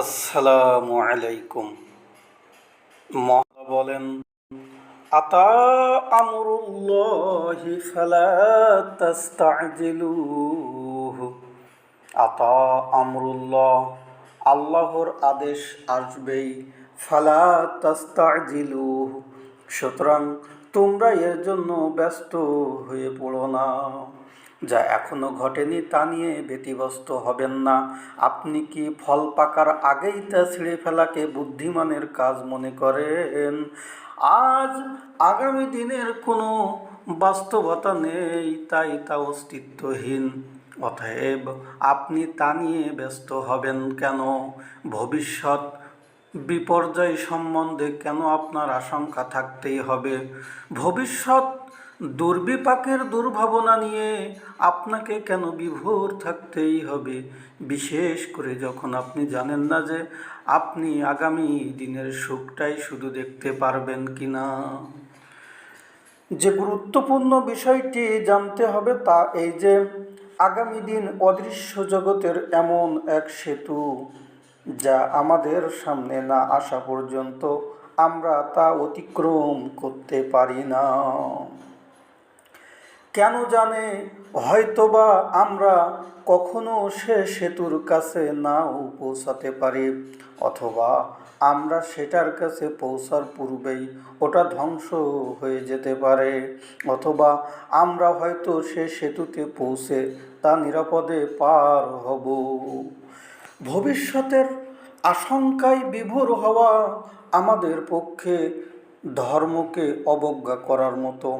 আসসালামু আলাইকুম। মহা বলেন, আতা আমরুল্লাহি ফালা তাস্তাজিলুহু। আতা আমরুল্লাহ, আল্লাহর আদেশ আসবেই, ফালা তাস্তাজিলুহু। সুতরাং তোমরা এর জন্য ব্যস্ত হয়ে পড়ো না। যা এখনও ঘটেনি তা নিয়ে ব্যতিব্যস্ত হবেন না। আপনি কি ফল পাকার আগেই তা ছিঁড়ে ফেলাকে বুদ্ধিমানের কাজ মনে করেন? আজ আগামী দিনের কোনো বাস্তবতা নেই, তাই তা অস্তিত্বহীন। অতএব আপনি তা নিয়ে ব্যস্ত হবেন কেন? ভবিষ্যৎ বিপর্যয় সম্বন্ধে কেন আপনার আশঙ্কা থাকতেই হবে? ভবিষ্যৎ দুর্বিপাকের দুর্ভাবনা নিয়ে আপনাকে কেন বিভোর থাকতেই হবে? বিশেষ করে যখন আপনি জানেন না যে আপনি আগামী দিনের সুখটাই শুধু দেখতে পারবেন কি না যে গুরুত্বপূর্ণ বিষয়টি জানতে হবে তা এই যে আগামী দিন অদৃশ্য জগতের এমন এক সেতু যা আমাদের সামনে না আসা পর্যন্ত আমরা তা অতিক্রম করতে পারি না। কেন জানে? হয়তোবা আমরা কখনো সে সেতুর কাছে নাও পৌঁছাতে পারি, অথবা আমরা সেটার কাছে পৌঁছার পূর্বেই ওটা ধ্বংস হয়ে যেতে পারে, অথবা আমরা হয়তো সে সেতুতে পৌঁছে তা নিরাপদে পার হব। ভবিষ্যতের আশঙ্কায় বিভোর হওয়া আমাদের পক্ষে ধর্মকে অবজ্ঞা করার মতো।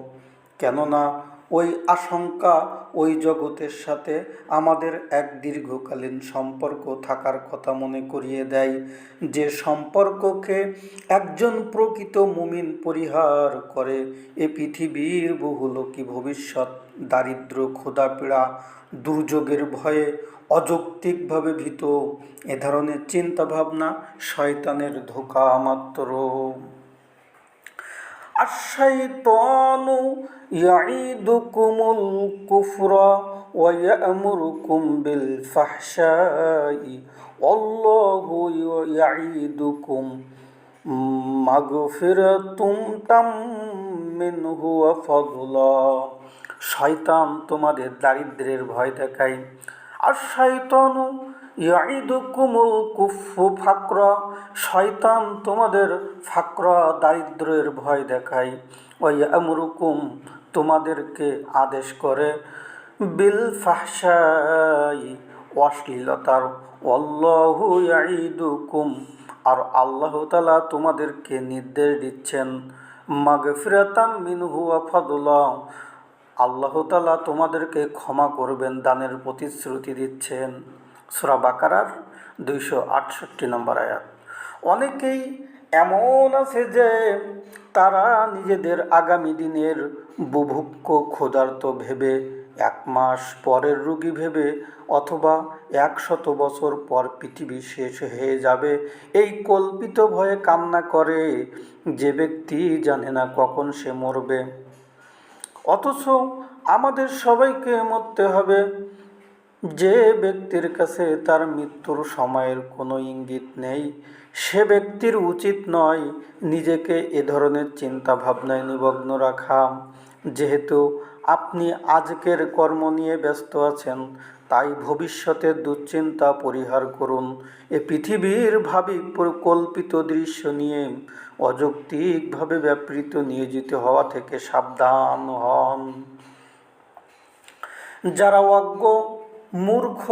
কেননা ওই আশঙ্কা ওই জগতের সাথে আমাদের এক দীর্ঘকালীন সম্পর্ক থাকার কথা মনে করিয়ে দেয়, যে সম্পর্ককে একজন প্রকৃত মুমিন পরিহার করে। এ পৃথিবীর বহুলোকী ভবিষ্যৎ দারিদ্র, ক্ষুধাপীড়া, দুর্যোগের ভয়ে অযৌক্তিকভাবে ভীত। এ ধরনের চিন্তাভাবনা শয়তানের ধোকা মাত্র। الشيطان يعيدكم الكفر ويأمركم بالفحشاء والله يعيدكم مغفرة منه وفضلا শয়তান তোমাদের দারিদ্রের ভয় দেখায় আর শয়তান ইয়াইদুকুমুল কুফু ফাকরা, শয়তান তোমাদের ফাকরা দারিদ্রের ভয় দেখায়। ওই আমরুকুম তোমাদেরকে আদেশ করে। বিল ফাহসাই অশ্লীলতার। অল্লাহু ইয়াইদুকুম আর আল্লাহ তালা তোমাদেরকে নির্দেশ দিচ্ছেন। মাগফিরাতাম মিনহু আফাদুল্লাহ আল্লাহ তালা তোমাদেরকে ক্ষমা করবেন, দানের প্রতিশ্রুতি দিচ্ছেন। সুরা বাকারার দুইশো আটষট্টি নম্বর আয়াত। অনেকেই এমন আছে যে তারা নিজেদের আগামী দিনের বুভুক্ষ ক্ষুধার্ত ভেবে এক মাস পরের রুগী ভেবে অথবা একশত বছর পর পৃথিবী শেষ হয়ে যাবে, এই কল্পিত ভয়ে কামনা করে যে ব্যক্তি জানে না কখন সে মরবে। অথচ আমাদের সবাইকে মরতে হবে। যে ব্যক্তির কাছে তার মৃত্যুর সময়ের কোনো ইঙ্গিত নেই, সে ব্যক্তির উচিত নয় নিজেকে এ ধরনের চিন্তা ভাবনায় নিমগ্ন রাখা। যেহেতু আপনি আজকের কর্ম নিয়ে ব্যস্ত আছেন, তাই ভবিষ্যতের দুশ্চিন্তা পরিহার করুন। এ পৃথিবীর ভাবি কল্পিত দৃশ্য নিয়ে অযৌক্তিকভাবে ব্যাপৃত নিয়োজিত হওয়া থেকে সাবধান হন। যারা অজ্ঞ মূর্খ,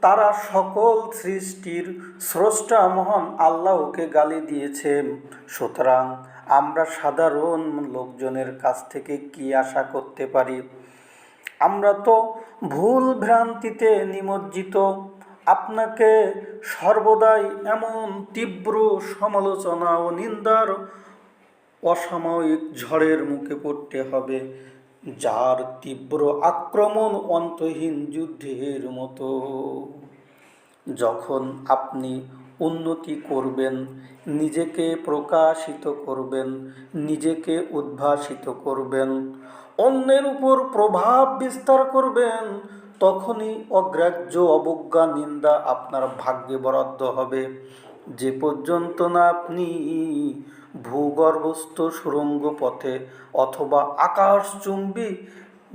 তারা সকল সৃষ্টির স্রষ্টা মহান আল্লাহকে গালি দিয়েছে। সুতরাং আমরা সাধারণ লোকজনের কাছ থেকে কি আশা করতে পারি? আমরা তো ভুল ভ্রান্তিতে নিমজ্জিত। আপনাকে সর্বদাই এমন তীব্র সমালোচনা ও নিন্দার অসাময়িক ঝড়ের মুখে পড়তে হবে। যার তীব্র আক্রমণ অন্তহীন যুদ্ধের মতো। যখন আপনি উন্নতি করবেন, নিজেকে প্রকাশিত করবেন, নিজেকে উদ্ভাসিত করবেন, অন্যের উপর প্রভাব বিস্তার করবেন, তখনই অগ্রাহ্য, অবজ্ঞা, নিন্দা আপনার ভাগ্যে বরাদ্দ হবে। যে পর্যন্ত না আপনি ভূগর্ভস্থ সুরঙ্গ পথে অথবা আকাশচুম্বী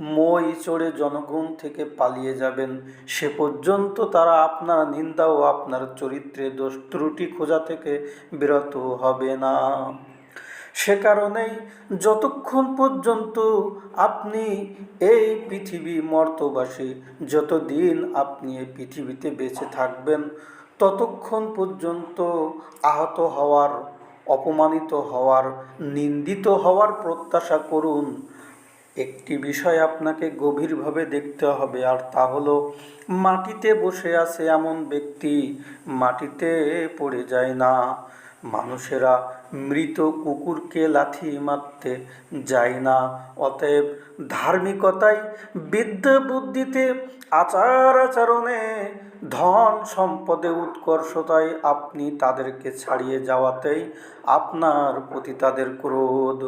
মই চড়ে জনগণ থেকে পালিয়ে যাবেন। সে পর্যন্ত তারা আপনার নিন্দা ও আপনার চরিত্রে দোষ ত্রুটি খোঁজা থেকে বিরত হবে না। সে কারণেই যতক্ষণ পর্যন্ত আপনি এই পৃথিবী মর্তবাসী, যতদিন আপনি এই পৃথিবীতে বেঁচে থাকবেন, ততক্ষণ পর্যন্ত আহত হওয়ার অপমানিত হওয়ার, নিন্দিত হওয়ার প্রত্যাশা করুন। একটি বিষয় আপনাকে গভীরভাবে দেখতে হবে, আর তা হলো মাটিতে বসে আছে এমন ব্যক্তি, মাটিতে পড়ে যায় না। মানুষেরা মৃত কুকুরকে লাথি মারতে যায় না, অতএব ধার্মিকতায় বিদ্যা বুদ্ধিতে আচার আচরণে ধন সম্পদে উৎকর্ষতায় আপনি তাদেরকে ছাড়িয়ে যাওয়াতেই আপনার প্রতি তাদের ক্রোধ।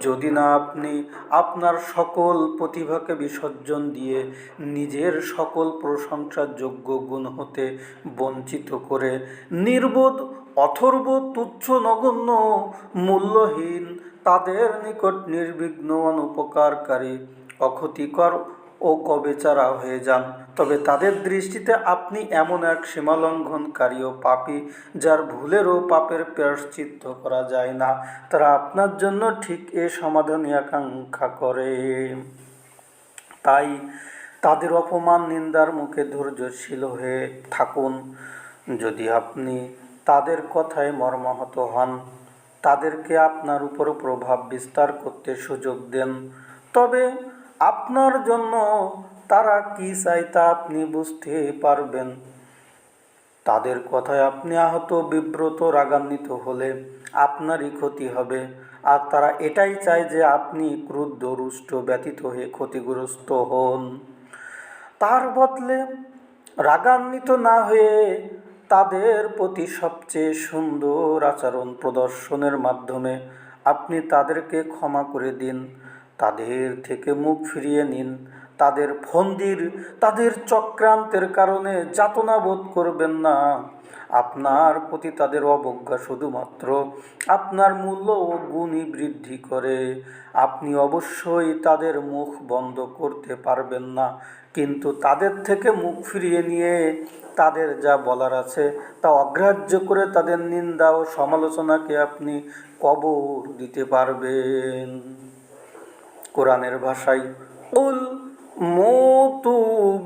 যদি না আপনি আপনার সকল প্রতিভাকে বিসর্জন দিয়ে নিজের সকল প্রশংসার যোগ্য গুণ হতে বঞ্চিত করে নির্বোধ, অথর্ব, তুচ্ছ, নগণ্য, মূল্যহীন, তাদের নিকট নির্বিঘ্ন, অনুপকারকারী, অক্ষতিকর ও গবেচারা হয়ে যান। তবে তাদের দৃষ্টিতে আপনি এমন এক সীমালঙ্ঘনকারী ও পাপী, যার ভুলেরও পাপের প্রায়শ্চিত্ত করা যায় না। তারা আপনার জন্য ঠিক এ সমাধানই আকাঙ্ক্ষা করে। তাই তাদের অপমান, নিন্দার মুখে ধৈর্যশীল হয়ে থাকুন। যদি আপনি তাদের কথায় মর্মাহত হন, তাদেরকে আপনার উপর প্রভাব বিস্তার করতে সুযোগ দেন। তবে আপনার জন্য তারা কি চায় তা আপনি বুঝতে পারবেন। তাদের কথায় আপনি আহত, বিব্রত, রাগান্বিত হলে আপনারই ক্ষতি হবে। আর তারা এটাই চায় যে আপনি ক্রুদ্ধ, রুষ্ট ব্যতীত হয়ে ক্ষতিগ্রস্ত হন। তার বদলে রাগান্বিত না হয়ে তাদের প্রতি সবচেয়ে সুন্দর আচরণ প্রদর্শনের মাধ্যমে আপনি তাদেরকে ক্ষমা করে দিন। তাদের থেকে মুখ ফিরিয়ে নিন। তাদের ফন্দির, তাদের চক্রান্তের কারণে যাতনা বোধ করবেন না। আপনার প্রতি তাদের অবজ্ঞা শুধুমাত্র। আপনার মূল্য ও গুণই বৃদ্ধি করে। আপনি অবশ্যই তাদের মুখ বন্ধ করতে পারবেন না। কিন্তু তাদের থেকে মুখ ফিরিয়ে নিয়ে তাদের যা বলার আছে তা অগ্রাহ্য করে তাদের নিন্দা ও সমালোচনাকে আপনি কবর দিতে পারবেন। কোরআনের ভাষায়, উল মতু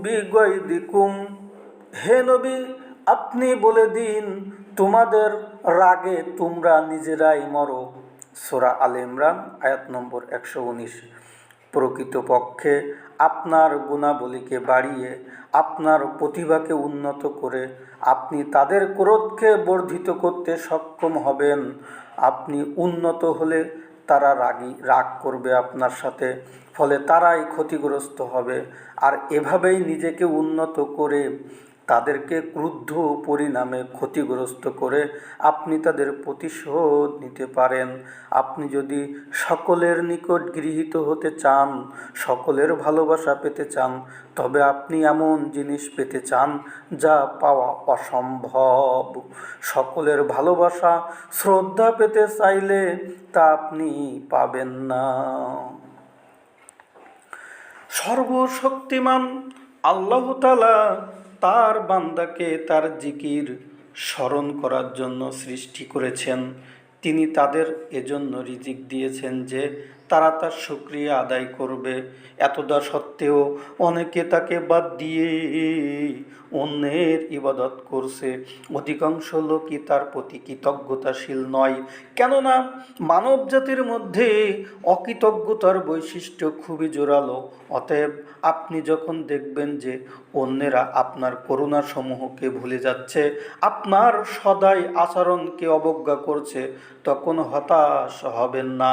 বিগয়দিকুম হে নবী, আপনি বলে দিন, তোমাদের রাগে তোমরা নিজেরাই মরো। সোরা আল ইমরান, আয়াত নম্বর একশো উনিশ। প্রকৃতপক্ষে আপনার গুণাবলীকে বাড়িয়ে, আপনার প্রতিভাকে উন্নত করে, আপনি তাদের ক্রোধকে বর্ধিত করতে সক্ষম হবেন। আপনি উন্নত হলে তারা রাগি, রাগ করবে আপনার সাথে, ফলে তারাই ক্ষতিগ্রস্ত হবে। আর এভাবেই নিজেকে উন্নত করে তাদেরকে ক্রুদ্ধ পরিণামে ক্ষতিগ্রস্ত করে আপনি তাদের প্রতিশোধ নিতে পারেন। আপনি যদি সকলের নিকট গৃহীত হতে চান, সকলের ভালোবাসা পেতে চান, তবে আপনি এমন জিনিস পেতে চান যা পাওয়া অসম্ভব। সকলের ভালোবাসা, শ্রদ্ধা পেতে চাইলে তা আপনি পাবেন না। সর্বশক্তিমান আল্লাহ তালা তার বান্দাকে তার জিকির স্মরণ করার জন্য সৃষ্টি করেছেন। তিনি তাদের এজন্য রিজিক দিয়েছেন যে তারা তার সুক্রিয়া আদায় করবে। এতদা সত্ত্বেও অনেকে তাকে বাদ দিয়ে অন্যের ইবাদত করছে। অধিকাংশ লোকই তার প্রতি কৃতজ্ঞতাশীল নয়। কেননা মানব জাতির মধ্যে অকৃতজ্ঞতার বৈশিষ্ট্য খুবই জোরালো। অতএব আপনি যখন দেখবেন যে অন্যেরা আপনার করুণা সমূহকে ভুলে যাচ্ছে, আপনার সদাই আচরণকে অবজ্ঞা করছে, তখন হতাশ হবেন না।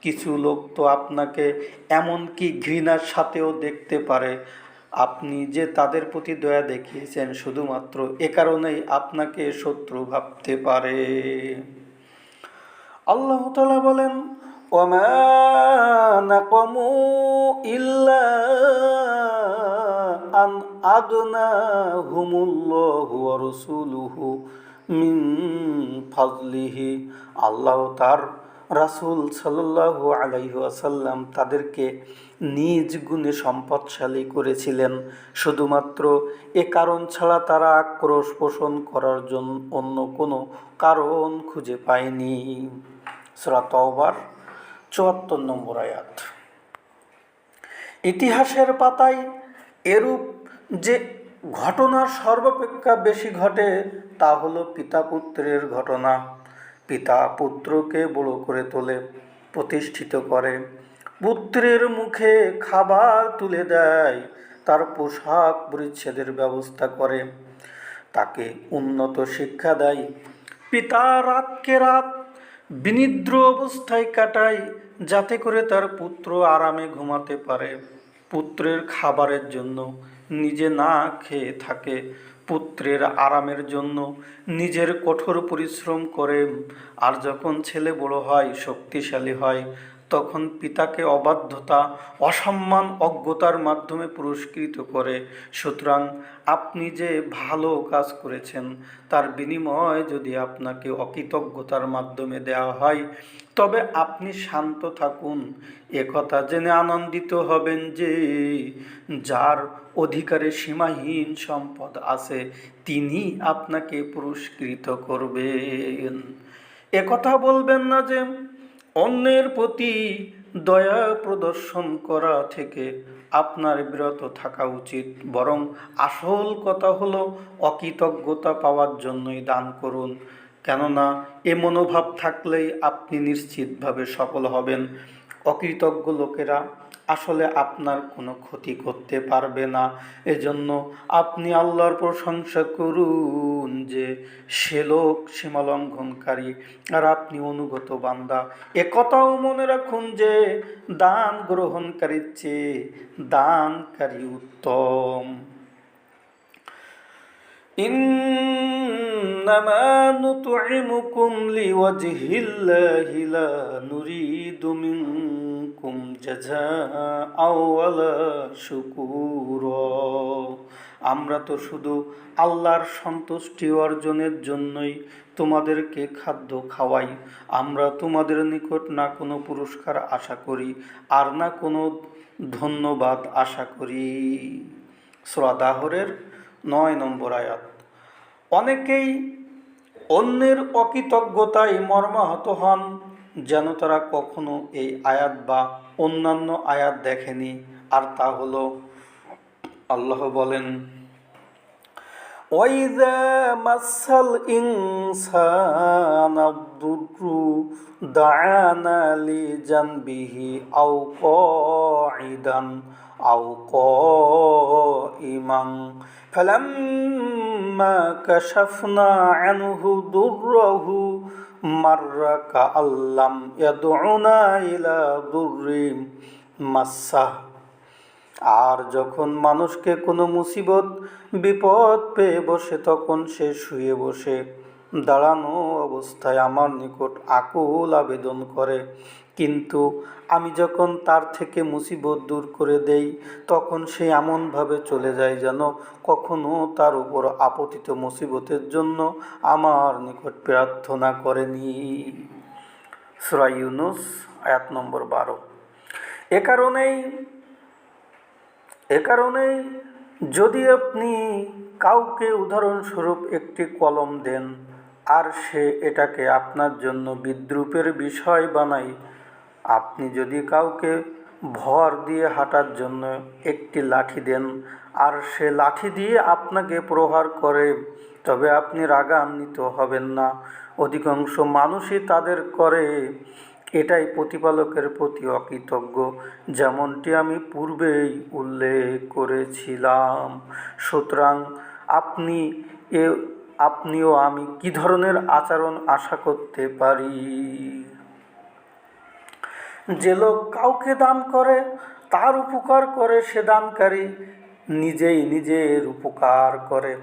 কিছু লোক তো আপনাকে এমনকি ঘৃণার সাথেও দেখতে পারে। আপনি যে তাদের প্রতি দয়া দেখিয়েছেন শুধুমাত্র এ কারণেই আপনাকে শত্রু ভাবতে পারে আল্লাহ তালা বলেন وما نقموا إلا أن أغناهم الله ورسوله মিন ফজলিহি আল্লাহ তার রাসূল সাল্লাল্লাহু আলাইহি ওয়াসাল্লাম তাদেরকে নিজ গুণে সম্পদশালী করেছিলেন। শুধুমাত্র এ কারণ ছাড়া তারা আক্রোশ পোষণ করার জন্য অন্য কোনো কারণ খুঁজে পায়নি। সূরা চুয়াত্তর নম্বর আয়াত। ইতিহাসের পাতায় এরূপ যে ঘটনা সর্বাপেক্ষা বেশি ঘটে তা হলো পিতা পুত্রের ঘটনা। পিতা পুত্রকে বড় করে তোলে, প্রতিষ্ঠিত করে। পুত্রের মুখে খাবার তুলে দেয়, তার পোশাক পরিচ্ছেদের ব্যবস্থা করে। তাকে উন্নত শিক্ষা দেয়। পিতা রাতকে রাত বিনিদ্র অবস্থায় কাটায়, যাতে করে তার পুত্র আরামে ঘুমাতে পারে। পুত্রের খাবারের জন্য নিজে না খেয়ে থাকে পুত্রের আরামের জন্য নিজের কঠোর পরিশ্রম করে আর যখন ছেলে বড় হয় শক্তিশালী হয় তখন পিতাকে অবাধ্যতা, অসম্মান, অজ্ঞতার মাধ্যমে পুরস্কৃত করে। সুতরাং আপনি যে ভালো কাজ করেছেন, তার বিনিময় যদি আপনাকে অকৃতজ্ঞতার মাধ্যমে দেওয়া হয়, তবে আপনি শান্ত থাকুন। একথা জেনে আনন্দিত হবেন যে, যার অধিকারে সীমাহীন সম্পদ আছে, তিনি আপনাকে পুরস্কৃত করবেন। একথা বলবেন না যে অন্যের প্রতি দয়া প্রদর্শন করা থেকে আপনার বিরত থাকা উচিত। বরং আসল কথা হলো অকৃতজ্ঞতা পাওয়ার জন্যই দান করুন। কেননা, এ মনোভাব থাকলেই আপনি নিশ্চিতভাবে সফল হবেন। অকৃতজ্ঞ লোকেরা আসলে আপনার কোনো ক্ষতি করতে পারবে না। এজন্য আপনি আল্লাহর প্রশংসা করুন যে সে লোক সীমালঙ্ঘনকারী আর আপনি অনুগত বান্দা। এ কথাও মনে রাখুন যে দান গ্রহণকারীর চেয়ে দানকারী উত্তম। إنما نطعمكم لوجه الله لا نريد منكم جزاء ولا شكورا আমরা তো শুধু আল্লাহর সন্তুষ্টি অর্জনের জন্যই তোমাদেরকে খাদ্য খাওয়াই আমরা তোমাদের নিকট না কোনো পুরস্কার আশা করি আর না কোনো ধন্যবাদ আশা করি শ্রদাহরের নয় নম্বর আয়াত। অনেকেই অন্যের অকৃতজ্ঞতায় মর্মাহত হন, যেন তারা কখনো এই আয়াত বা অন্যান্য আয়াত দেখেনি। আর তা হল, আল্লাহ বলেন ওয়াইদা মাসাল ইনসান আও কাইদান أو قائما فلما كشفنا عنه ضره مر كأن لم يدعنا إلى ضر مسه আর যখন মানুষকে কোনো মুসিবত বিপদ পেয়ে বসে তখন সে শুয়ে বসে দাঁড়ানো অবস্থায় আমার নিকট আকুল আবেদন করে কিন্তু আমি যখন তার থেকে মুসিবত দূর করে দেই, তখন সে এমনভাবে চলে যায় যেন কখনো তার উপর আপতিত মুসিবতের জন্য আমার নিকট প্রার্থনা করেনি। সুরা আয়াত নম্বর বারো। এ কারণেই এ কারণেই যদি আপনি কাউকে উদাহরণস্বরূপ একটি কলম দেন, আর সে এটাকে আপনার জন্য বিদ্রুপের বিষয় বানায় আপনি যদি কাউকে ভর দিয়ে হাঁটার জন্য একটি লাঠি দেন, আর সে লাঠি দিয়ে আপনাকে প্রহার করে, তবে আপনি রাগান্বিত হবেন না। অধিকাংশ মানুষই তাদের করে। এটাই প্রতিপালকের প্রতি অকৃতজ্ঞ। যেমনটি আমি পূর্বেই উল্লেখ করেছিলাম। সুতরাং আপনি এ, আপনিও আমি কি ধরনের আচরণ আশা করতে পারি? যে লোক কাউকে দান করে, তার উপকার করে সে দানকারী নিজেই নিজের উপকার করে।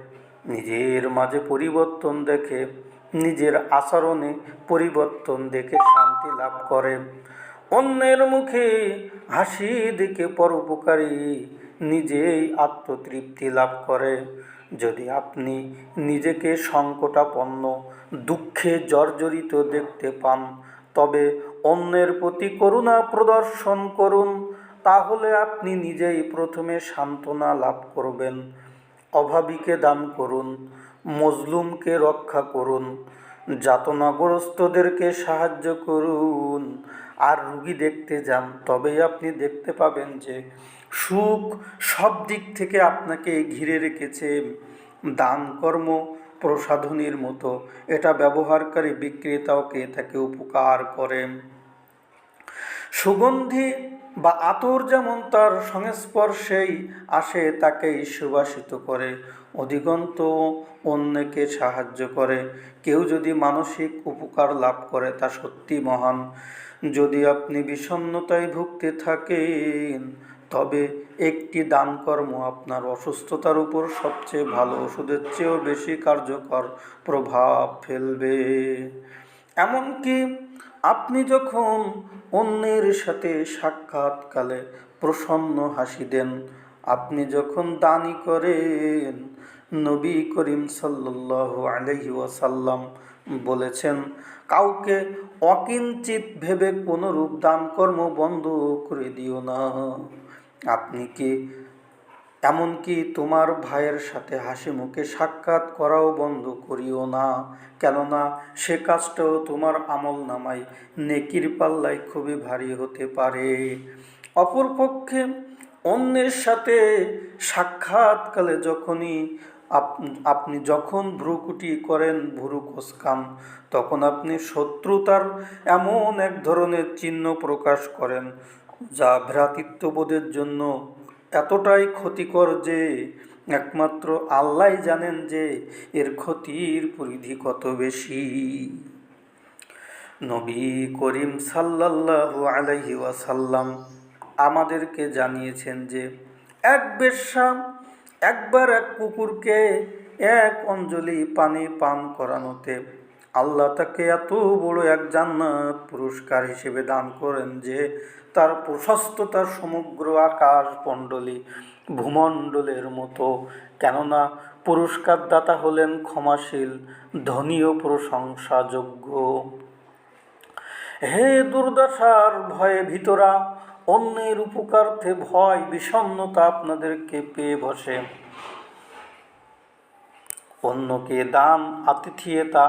নিজের মাঝে পরিবর্তন দেখে, নিজের আচরণে পরিবর্তন দেখে শান্তি লাভ করে। অন্যের মুখে হাসি দেখে পরোপকারী নিজেই আত্মতৃপ্তি লাভ করে। যদি আপনি নিজেকে সংকটাপন্ন, দুঃখে জর্জরিত দেখতে পান, তবে অন্যের প্রতি করুণা প্রদর্শন করুন, তাহলে আপনি নিজেই প্রথমে সান্ত্বনা লাভ করবেন, অভাবীকে দান করুন, মজলুমকে রক্ষা করুন, যাতনাগ্রস্তদেরকে সাহায্য করুন। আর রুগী দেখতে যান, তবেই আপনি দেখতে পাবেন যে সুখ সব দিক থেকে আপনাকে ঘিরে রেখেছে। দান কর্ম প্রসাধনীর মতো, এটা ব্যবহারকারী বিক্রেতাওকে তাকে উপকার করে। সুগন্ধি বা আতর যেমন তার সংস্পর্শেই আসে, তাকেই সুবাসিত করে। অধিকন্ত অন্যকে সাহায্য করে। কেউ যদি মানসিক উপকার লাভ করে, তা সত্যি মহান। যদি আপনি বিষণ্ণতায় ভুগতে থাকেন, তবে একটি দানকর্ম আপনার অসুস্থতার উপর সবচেয়ে ভালো ওষুধের চেয়েও বেশি কার্যকর প্রভাব ফেলবে। এমনকি আপনি যখন অন্যের সাথে সাক্ষাৎকালে প্রসন্ন হাসি দেন, আপনি যখন দানি করেন, নবী করিম সাল্লাল্লাহু আলাইহি ওয়াসাল্লাম বলেছেন, কাউকে অকিঞ্চিত ভেবে কোনো রূপ দান কর্ম বন্ধ করে দিও না। আপনি কি এমনকি তোমার ভাইয়ের সাথে হাসি মুখে সাক্ষাৎ করাও বন্ধ করিও না। কেননা সে কাজটাও তোমার আমল নামায়। নেকির পাল্লায় খুবই ভারী হতে পারে। অপরপক্ষে অন্যের সাথে সাক্ষাৎকালে যখনই আপনি যখন ভ্রুকুটি করেন ভ্রু কোসকান তখন আপনি শত্রুতার এমন এক ধরনের চিহ্ন প্রকাশ করেন, যা ভ্রাতৃত্ববোধের জন্য এতটাই ক্ষতিকর যে একমাত্র আল্লাহ জানেন যে এর ক্ষতির পরিধি কত বেশি। নবী করিম সাল্লাল্লাহু আলাইহি ওয়াসাল্লাম আমাদেরকে জানিয়েছেন যে এক বেশ্যা একবার এক কুকুরকে এক অঞ্জলি পানি পান করানোতে আল্লাহ তাকে এত বড় এক জান্নাত পুরস্কার হিসেবে দান করেন যে তার প্রশস্ততার সমগ্র আকাশ মণ্ডলী ভূমণ্ডলের মতো। কেননা পুরস্কারদাতা হলেন ক্ষমাশীল ধনীয় প্রশংসাযোগ্য। হে দুর্দশার ভয়ে ভিতরা, অন্যের উপকার্থে ভয় বিষণ্নতা আপনাদেরকে পেয়ে বসে। অন্যকে দান আতিথিয়তা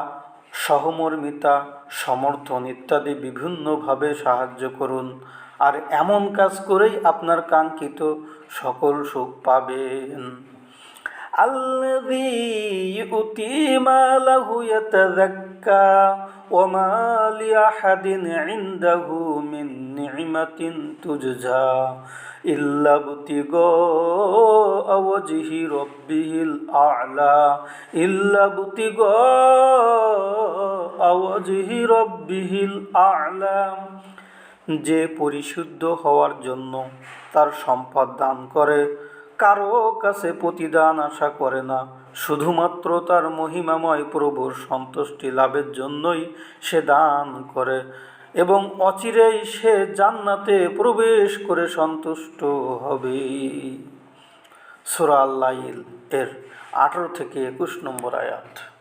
সহমর্মিতা সমর্থন ইত্যাদি বিভিন্নভাবে সাহায্য করুন আর এমন কাজ করেই আপনার কাঙ্ক্ষিত সকল সুখ পাবেন الذي يؤتي ماله يتزكى وما لأحد عنده من نعمة تجزى إلا ابتغاء وجه ربه الأعلى إلا ابتغاء وجه ربه الأعلى যে পরিশুদ্ধ হওয়ার জন্য তার সম্পদ দান করে কারো কাছে প্রতিদান আশা করে না শুধুমাত্র তার মহিমাময় প্রভুর সন্তুষ্টি লাভের জন্যই সে দান করে এবং অচিরেই সে জান্নাতে প্রবেশ করে সন্তুষ্ট হবে সুরা আল্লাইল এর আঠেরো থেকে একুশ নম্বর আয়াত।